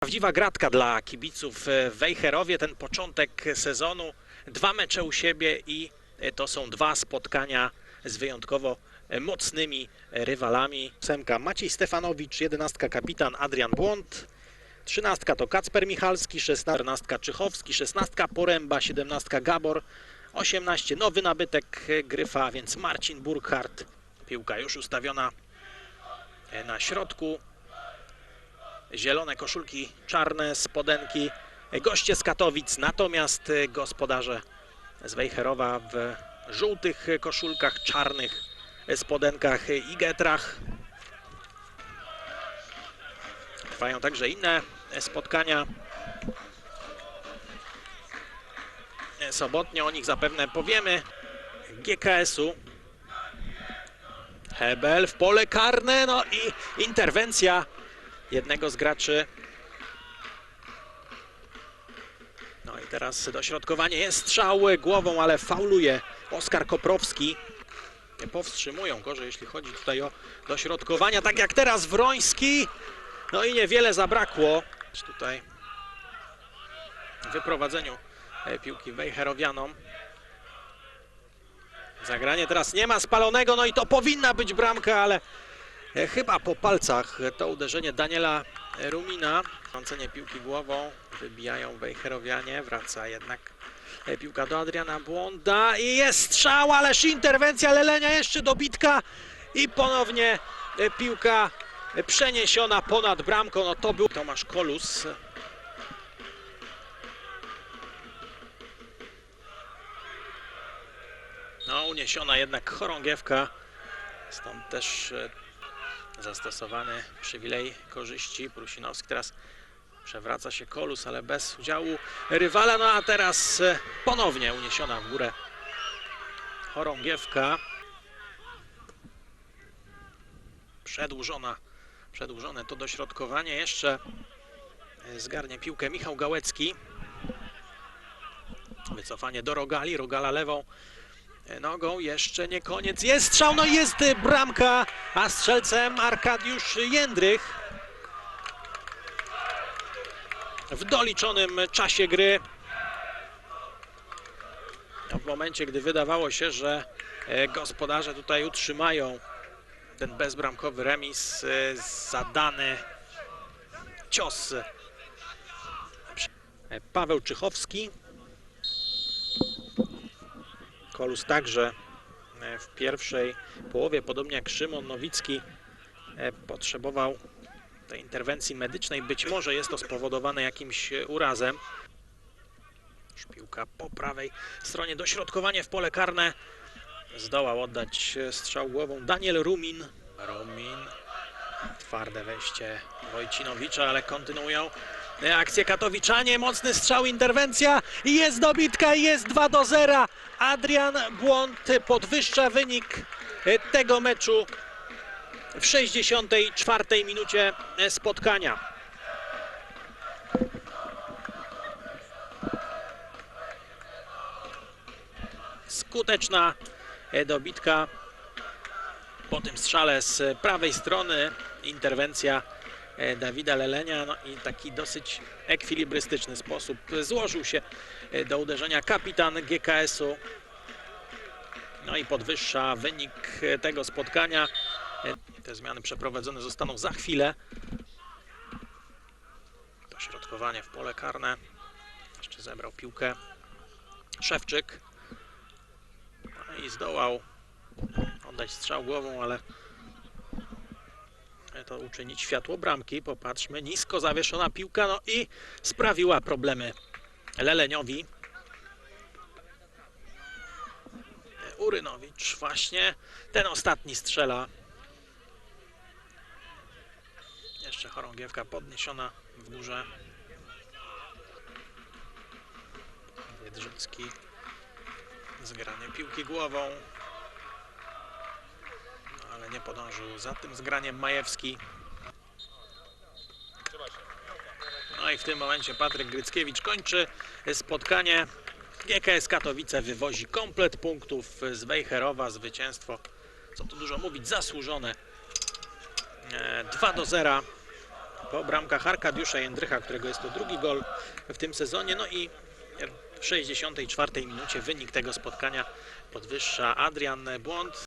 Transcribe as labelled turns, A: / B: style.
A: Prawdziwa gratka dla kibiców w Wejherowie. Ten początek sezonu. Dwa mecze u siebie i to są dwa spotkania z wyjątkowo mocnymi rywalami. Ósemka Maciej Stefanowicz, jedenastka kapitan Adrian Błąd, trzynastka to Kacper Michalski, szesnastka Czychowski, szesnastka Poręba, siedemnastka Gabor, osiemnaście nowy nabytek Gryfa, więc Marcin Burkhardt. Piłka już ustawiona na środku. Zielone koszulki, czarne spodenki. Goście z Katowic, natomiast gospodarze z Wejherowa w żółtych koszulkach, czarnych spodenkach i getrach. Trwają także inne spotkania. Sobotnio o nich zapewne powiemy. GKS-u. Hebel w pole karne, no i interwencja jednego z graczy. No i teraz dośrodkowanie jest strzał głową, ale fauluje Oskar Koprowski. Nie powstrzymują gorzej, jeśli chodzi tutaj o dośrodkowania, tak jak teraz Wroński. No i niewiele zabrakło tutaj w wyprowadzeniu e, piłki Wejherowianom. Zagranie teraz nie ma spalonego, no i to powinna być bramka, ale Chyba po palcach to uderzenie Daniela Rumina. Trącenie piłki głową. Wybijają Wejherowianie. Wraca jednak e, piłka do Adriana Błąda. I jest strzał, ależ interwencja Lelenia jeszcze dobitka. I ponownie e, piłka e, przeniesiona ponad bramką. No to był Tomasz Kolus. No uniesiona jednak chorągiewka. Stąd też e, zastosowany przywilej korzyści. Prusinowski teraz przewraca się Kolus, ale bez udziału rywala. No a teraz e, ponownie uniesiona w górę chorągiewka. Przedłużona, przedłużone to dośrodkowanie. Jeszcze e, zgarnie piłkę Michał Gałecki. Wycofanie do Rogali. Rogala lewą nogą. Jeszcze nie koniec. Jest strzał, no jest bramka, a strzelcem Arkadiusz Jędrych. W doliczonym czasie gry. W momencie, gdy wydawało się, że e, gospodarze tutaj utrzymają ten bezbramkowy remis, e, zadany cios. E, Paweł Czychowski. Kolus także e, w pierwszej połowie, podobnie jak Szymon Nowicki, e, potrzebował tej interwencji medycznej. Być może jest to spowodowane jakimś urazem. Piłka po prawej stronie, dośrodkowanie w pole karne. Zdołał oddać strzał głową Daniel Rumin. Rumin, twarde wejście Wojcinowicza, ale kontynuują akcję Katowiczanie, mocny strzał, interwencja i jest dobitka, jest 2 do 0. Adrian Błąd podwyższa wynik tego meczu w 64 minucie spotkania. Skuteczna dobitka po tym strzale z prawej strony, interwencja Dawida Lelenia no i taki dosyć ekwilibrystyczny sposób złożył się e, do uderzenia kapitan GKS-u. No i podwyższa wynik e, tego spotkania. Te zmiany przeprowadzone zostaną za chwilę. Dośrodkowanie w pole karne. Jeszcze zebrał piłkę Szewczyk. No i zdołał oddać strzał głową, ale to uczynić światło bramki. Popatrzmy, nisko zawieszona piłka, no i sprawiła problemy Leleniowi. Urynowicz właśnie, ten ostatni strzela. Jeszcze chorągiewka podniesiona w górze. Wiedrzycki zgranie piłki głową nie podążył za tym zgraniem Majewski. No i w tym momencie Patryk Gryckiewicz kończy spotkanie. GKS Katowice wywozi komplet punktów z Wejherowa, zwycięstwo, co tu dużo mówić, zasłużone. E, 2 do 0. po bramkach Arkadiusza Jędrycha, którego jest to drugi gol w tym sezonie. No i w 64 minucie wynik tego spotkania podwyższa Adrian Błąd.